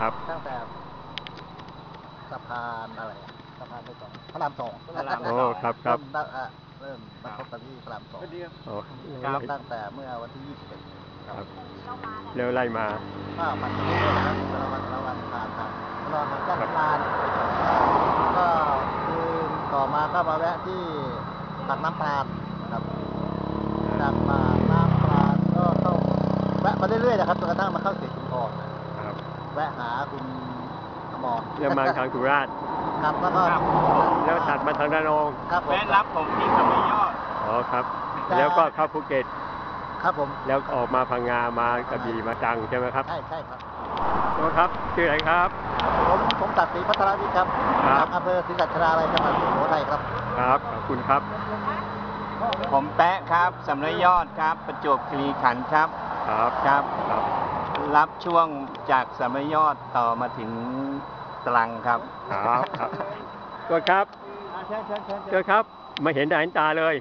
ครับตั้งแต่สะพานอะไรอะสะพานไปสองพระรามสองพระรามสโอ้องครับครับเริ่มตั้งอะเริ่มมาพบกันที่พระรามสองโอ้รับ ตั้งแต่เมื่อวันที่21ครับ แล้วไล่มาก็ผ่านไปเรื่อยๆนะครับแต่ละวันแต่ละวันผ่านผ่านตลอดทางด้านลานก็คือต่อมาก็มาแวะที่ปากน้ำปานนะครับจากปากน้ำปานก็เข้าแวะมาเรื่อยๆนะครับจนกระทั่งมาเข้าเขตชุมพรนะครับแวะหาคุณอมรแล้วมาทางสุราษฎร์ครับแล้วก็แล้วตัดมาทางระนองครับผมแวะรับผมที่สมัยยอดอ๋อครับ แล้วก็เข้าภูเก็ตครับผมแล้วออกมาพังงามากระบี่มาตรังใช่ไหมครับใช่ใช่ครับตัวครับชื่ออะไรครับ ผมผมตัดสีพัทรวิทย์ครับครับจากอำเภอศรีสัชนาลัยจังหวัดสุโขทัยครับ ครับขอบคุณครับ ผมแปะครับสำนักยอดครับ ประจวบคีรีขันธ์ครับ ครับครับครับ รับช่วงจากสำนักยอดต่อมาถึงตรังครับครับครับตัวครับเชิญเชิญเชิญตัวครับไม่เห็นหน้าเห็นตาเลย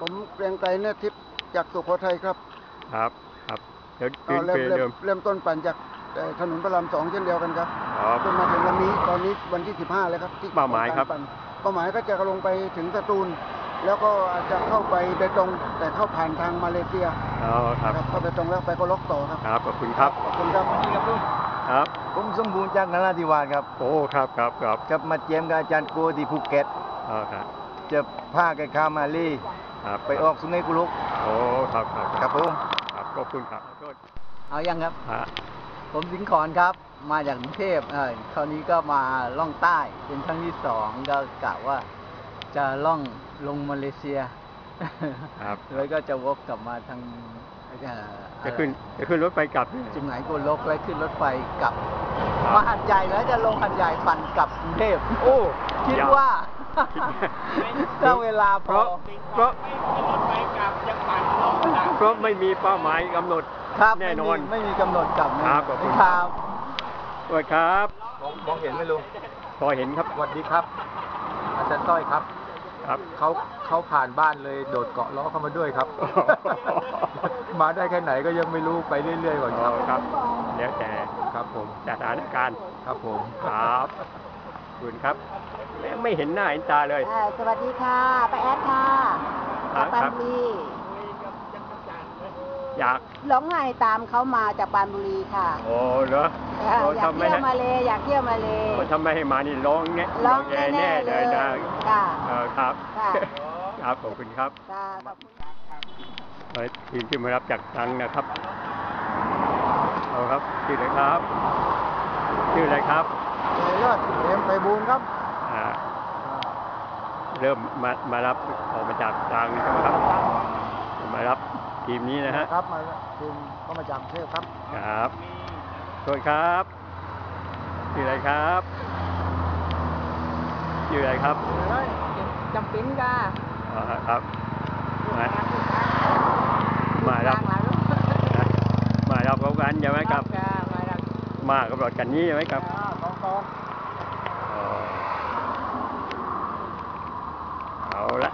ผมเกรียงไกรเนตรทิพย์จากสุโขทัยครับ ครับครับเดี๋ยวก็ขึ้นเริ่มไปเริ่เดิมมเริ่มต้นปั่นจากเอ่อถนนพระรามสองเช่นเดียวกันครับครับจนมาถึงวันนี้ตอนนี้วันที่ 15แล้วครับที่เป้าหมายครับ กปั่นเป้าหมายก็จะลงไปถึงสตูล แล้วก็อาจจะเข้าไปเบตงแต่เข้าผ่านทางมาเลเซียอ๋อครับนะครับเข้าเบตงแล้วไปก็ล็อกต่อครับครับขอบคุณครับขอบคุณครับครับผมสมบูรณ์จากนราธิวาสครับโอ้ครับครับครับกับมาเจมกับอาจารย์โกที่ภูเก็ตอ๋อครับจะพาแกข้ามมาลีครับไปออกสุนัยกุลุกโอ้ครับครับครับผมครับขอบคุณครับขอโทษเอายังครับฮะผมสิงห์ขอนครับมาจากกรุงเทพเออคราวนี้ก็มาล่องใต้เป็นครั้งที่สองก็กะว่า จะล่องลงมาเลเซีย ครับ แล้วก็จะวกกลับมาทางเอ่อจะขึ้นจะขึ้นรถไฟกลับจุงไหนโกลกแล้วขึ้นรถไฟกลับ มาหัดใหญ่แล้วจะลงหัดใหญ่ปั่นกลับกรุงเทพโอ้คิดยาวว่าคิดว่า ถ้าเวลาพเพอราะเพราะเพราะไม่มีเป้าหมายกำหนดครับแน่นอนไม่มีไม่มีกำหนดกลับนะครับขอบคุณ ครับ สวัสดีครับ มองเห็นไหมลุงพอเห็นครับ สวัสดีครับ อาจารย์ต้อยครับ ครับ เขาเขาผ่านบ้านเลยโดดเกาะล้อเข้ามาด้วยครับ มาได้แค่ไหนก็ยังไม่รู้ไปเรื่อยๆก่อนครับครับแล้วแต่ครับผมสถานการณ์ครับผมครับขอบคุณครับแม่ไม่เห็นหน้าเห็นตาเลยอ่าสวัสดีค่ะป้าแอดค่ะครัจากบปราครันบบุรี อยากหลงไห้ตามเขามาจากปรานบุรีค่ะโอ้เหรออ่าโอ้อยากทำไมเที่ยวฮะมาเลยอยากเที่ยวมาเลยโอ้ทำไมให้มานี่ร้องแง่ร้องแง่แน่ๆเลเลยยนะค่ะเออครับค่ะครับขอบคุณครับ ค่ะขอบคุณเอ่อทีมที่มารับจากทรังนะครับ เอาครับชื่ออะไรครับ ชื่ออะไรครับเจริญเอ็มไปบูนครับอ่าเริ่มมามารับออกมาจากตรังใช่ไหมครับมารับ ทีมนี้นะฮะ ครับมาทีมก็มาจำกกรุงเทพครับ ครับสวัสดีครับชื่ออะไรครับชื่ออะไรครับจำเป็นกาอ๋อครับมามารับมารับเขากันใช่ไหมครับ มากับรถกันนี้ใช่ไหมครับเอาละ